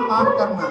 ਸਨਮਾਨ ਕਰਨਾ।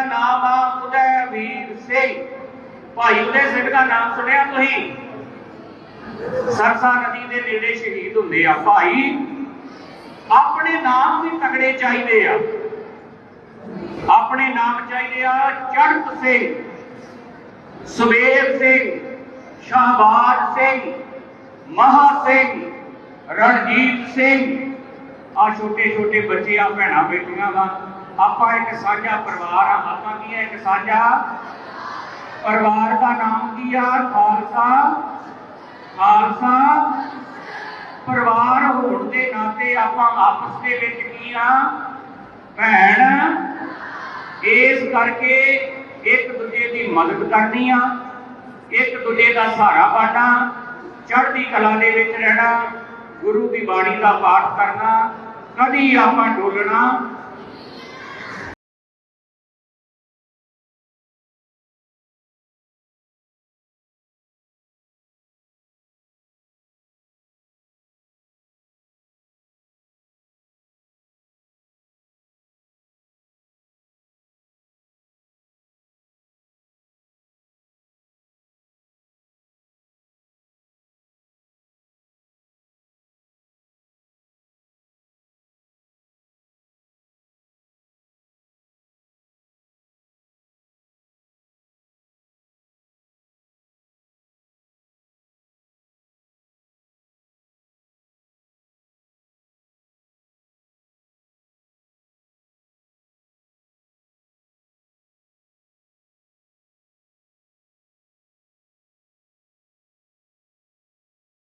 ਸਿਲਸਿਲਾ ਨਾਮ ਆ ਉਦੈ ਵੀਰ ਸਿੰਘ ਭਾਈ ਉਦੈ ਸਿੰਘ ਦਾ ਨਾਮ ਸੁਣਿਆ ਤੁਸੀਂ? ਸਰਸਾ ਨਦੀ ਦੇ ਨੇੜੇ ਸ਼ਹੀਦ ਹੁੰਦੇ ਆ। ਭਾਈ, ਆਪਣੇ ਨਾਮ ਵੀ ਤਗੜੇ ਚਾਹੀਦੇ ਆ। ਆਪਣੇ ਨਾਮ ਚਾਹੀਦੇ ਆ ਚੜਤ ਸਿੰਘ ਸੁਬੇਰ ਸਿੰਘ, ਸ਼ਹਬਾਜ਼ ਸਿੰਘ, ਮਹਾ ਸਿੰਘ, ਰਣਜੀਤ ਸਿੰਘ। ਆ ਛੋਟੇ ਛੋਟੇ ਬੱਚੇ ਆ ਭੈਣਾਂ ਬੇਟੀਆਂ ਦਾ ਆਪਾਂ ਇੱਕ ਸਾਂਝਾ ਪਰਿਵਾਰ ਆ ਆਪਾਂ ਕੀ ਹੈ ਇੱਕ ਸਾਂਝਾ? ਪਰਿਵਾਰ ਦਾ ਨਾਮ ਕੀ ਆ? ਖਾਲਸਾ। ਖਾਲਸਾ। ਪਰਿਵਾਰ ਹੋਣ ਦੇ ਨਾਤੇ ਆਪਾਂ ਆਪਸ ਦੇ ਵਿੱਚ ਕੀ ਆ? ਭੈਣ। ਇਸ ਕਰਕੇ ਇੱਕ ਦੂਜੇ ਦੀ ਮਦਦ ਕਰਨੀ ਆ, ਇੱਕ ਦੂਜੇ ਦਾ ਸਹਾਰਾ ਬਣਨਾ ਚੜ੍ਹਦੀ ਕਲਾ ਦੇ ਵਿੱਚ ਰਹਿਣਾ, ਗੁਰੂ ਦੀ ਬਾਣੀ ਦਾ ਪਾਠ ਕਰਨਾ, ਕਦੀ ਆਪਾਂ ਡੋਲਣਾ